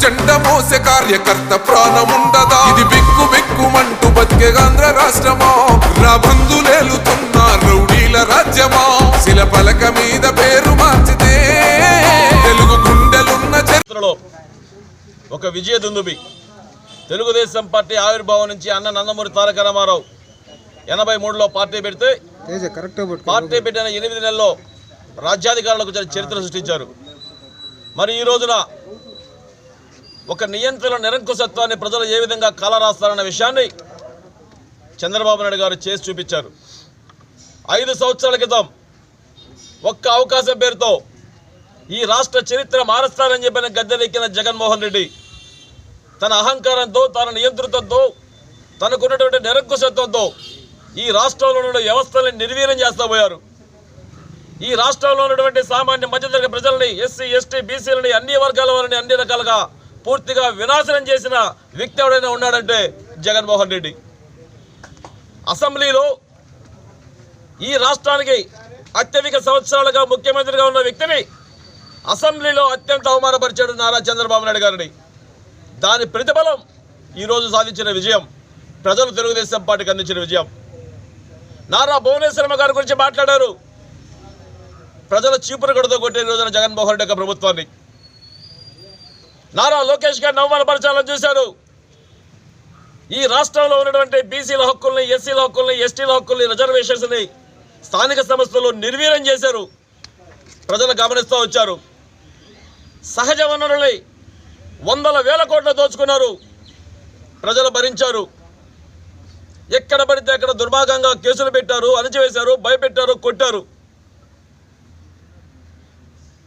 జెండ మోసే కార్యకర్త ప్రాణం ఉండదా ఇది బిక్కు బిక్కుమంటూ బతికే ఆంధ్ర రాష్ట్రమా? నా బంధులేలుతున్న రౌడీల రాజ్యమా? శిల పలక మీద పేరు మార్చితే తెలుగు గుండెలున్న చరి- చరిత్రలో ఒక విజయ దుందుబి తెలుగుదేశం పార్టీ ఆవిర్భావం నుంచి అన్న నందమూరి తారక రామారావు ఎనభై మూడులో పార్టీ పెడితే తేజ కరెక్ట్ పట్టుకో పార్టీ పెట్టిన ఎనిమిది నెలల్లో రాజ్యాధికారులకు చరి- చరిత్ర సృష్టించారు. మరి ఈ రోజున ఒక నియంత్రణ నిరంకుశత్వాన్ని ప్రజలు ఏ విధంగా కాలరాస్తారన్న విషయాన్ని చంద్రబాబు నాయుడు గారు చేసి చూపించారు. ఐదు సంవత్సరాల క్రితం ఒక్క అవకాశం పేరుతో ఈ రాష్ట్ర చరిత్ర మారుస్తారని చెప్పిన గద్దెలెక్కిన జగన్మోహన్ రెడ్డి తన అహంకారంతో తన నియంతృత్వంతో తనకున్నటువంటి నిరంకుశత్వంతో ఈ రాష్ట్రంలో ఉన్న వ్యవస్థలను నిర్వీర్యం చేస్తూ పోయారు. ఈ రాష్ట్రంలో ఉన్నటువంటి సామాన్య మధ్యతరగతి ప్రజల్ని ఎస్సీ ఎస్టీ బీసీలని అన్ని వర్గాల వారిని అన్ని రకాలుగా పూర్తిగా వినాశనం చేసిన వ్యక్తి ఎవడైనా ఉన్నాడంటే జగన్మోహన్ రెడ్డి. అసెంబ్లీలో ఈ రాష్ట్రానికి అత్యధిక సంవత్సరాలుగా ముఖ్యమంత్రిగా ఉన్న వ్యక్తిని అసెంబ్లీలో అత్యంత అవమానపరిచాడు నారా చంద్రబాబు నాయుడు గారిని. దాని ప్రతిఫలం ఈరోజు సాధించిన విజయం ప్రజలు తెలుగుదేశం పార్టీకి అందించిన విజయం. నారా భువనేశ్వరమ్మ గారి గురించి మాట్లాడారు. ప్రజల చీపురు గడతో కొట్టే రోజున జగన్మోహన్ రెడ్డి యొక్క ప్రభుత్వాన్ని. నారా లోకేష్ గారిని అవమానపరచాలని చూశారు. ఈ రాష్ట్రంలో ఉన్నటువంటి బీసీల హక్కుల్ని ఎస్సీల హక్కుల్ని ఎస్టీల హక్కుల్ని రిజర్వేషన్స్ని స్థానిక సంస్థలు నిర్వీర్యం చేశారు. ప్రజలు గమనిస్తూ వచ్చారు. సహజ వనరుల్ని వందల వేల కోట్లు దోచుకున్నారు. ప్రజలు భరించారు. ఎక్కడ పడితే అక్కడ దుర్మార్గంగా కేసులు పెట్టారు అణచివేశారు భయపెట్టారు కొట్టారు.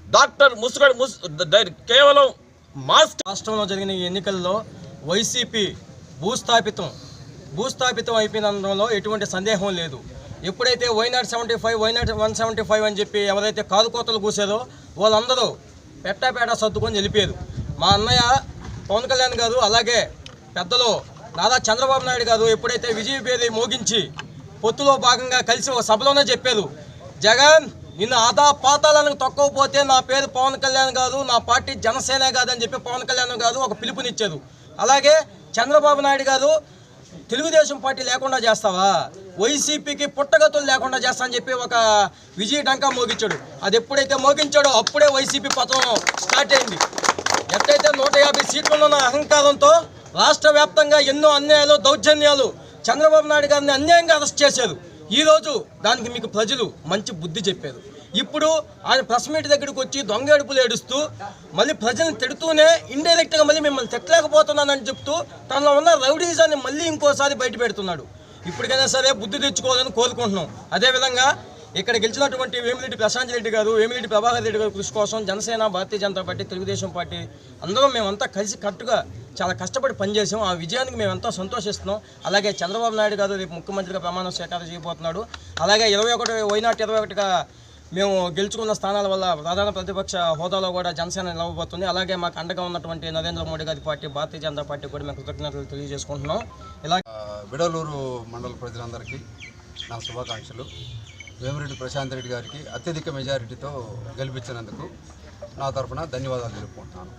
డాక్టర్ ముసుగడు ముస్ కేవలం రాష్ట్రంలో జరిగిన ఈ ఎన్నికల్లో వైసీపీ భూస్థాపితం భూస్థాపితం అయిపోయినందులో ఎటువంటి సందేహం లేదు. ఎప్పుడైతే why not seventy five why not one seventy five అని చెప్పి ఎవరైతే కాదుకోతలు కూసారో వాళ్ళందరూ పెట్టాపేట సర్దుకొని వెళ్ళిపోయారు. మా అన్నయ్య పవన్ కళ్యాణ్ గారు అలాగే పెద్దలు నారా చంద్రబాబు నాయుడు గారు ఎప్పుడైతే విజయ పేరు మోగించి పొత్తులో భాగంగా కలిసి ఒక సభలోనే చెప్పారు. జగన్ నిన్ను ఆదా పాతాలను తొక్కకపోతే నా పేరు పవన్ కళ్యాణ్ కాదు నా పార్టీ జనసేన కాదని అని చెప్పి పవన్ కళ్యాణ్ గారు ఒక పిలుపునిచ్చారు. అలాగే చంద్రబాబు నాయుడు గారు తెలుగుదేశం పార్టీ లేకుండా చేస్తావా? వైసీపీకి పుట్టగతులు లేకుండా చేస్తా అని చెప్పి ఒక విజయ డంకా మోగించాడు. అది ఎప్పుడైతే మోగించాడో అప్పుడే వైసీపీ పతనం స్టార్ట్ అయింది. ఎట్టయితే నూట యాభై సీట్లున్న ఉన్న అహంకారంతో రాష్ట్ర వ్యాప్తంగా ఎన్నో అన్యాయాలు దౌర్జన్యాలు చంద్రబాబు నాయుడు గారిని అన్యాయంగా అరెస్ట్ చేశారు. ఈరోజు దానికి మీకు ప్రజలు మంచి బుద్ధి చెప్పారు. ఇప్పుడు ఆయన ప్రెస్ మీట్ దగ్గరికి వచ్చి దొంగ ఏడుపులు ఏడుస్తూ మళ్ళీ ప్రజలను తిడుతూనే ఇండైరెక్ట్గా మళ్ళీ మిమ్మల్ని తిట్టలేకపోతున్నానని చెప్తూ తనలో ఉన్న రౌడీజాన్ని మళ్ళీ ఇంకోసారి బయట పెడుతున్నాడు. ఇప్పటికైనా సరే బుద్ధి తెచ్చుకోవాలని కోరుకుంటున్నాం. అదేవిధంగా ఇక్కడ గెలిచినటువంటి వేమిరెడ్డి ప్రశాంత్ రెడ్డి గారు వేమిరెడ్డి ప్రభాకర్ రెడ్డి గారు కృషి కోసం జనసేన భారతీయ జనతా పార్టీ తెలుగుదేశం పార్టీ అందరం మేమంతా కలిసి కట్టుగా చాలా కష్టపడి పనిచేసాం. ఆ విజయానికి మేము ఎంతో సంతోషిస్తున్నాం. అలాగే చంద్రబాబు నాయుడు గారు రేపు ముఖ్యమంత్రిగా ప్రమాణం స్వీకారం చేయబోతున్నాడు. అలాగే ఇరవై ఒకటి వైనాటి ఇరవై ఒకటిగా మేము గెలుచుకున్న స్థానాల వల్ల ప్రధాన ప్రతిపక్ష హోదాలో కూడా జనసేన నిలవబోతుంది. అలాగే మాకు అండగా ఉన్నటువంటి నరేంద్ర మోడీ గారి పార్టీ భారతీయ జనతా పార్టీ కూడా మేము కృతజ్ఞతలు తెలియజేసుకుంటున్నాం. ఇలా విడలూరు మండల ప్రజలందరికీ నా శుభాకాంక్షలు. వేమిరెడ్డి ప్రశాంత్ రెడ్డి గారికి అత్యధిక మెజారిటీతో గెలిపించినందుకు నా తరఫున ధన్యవాదాలు తెలుపుకుంటున్నాను.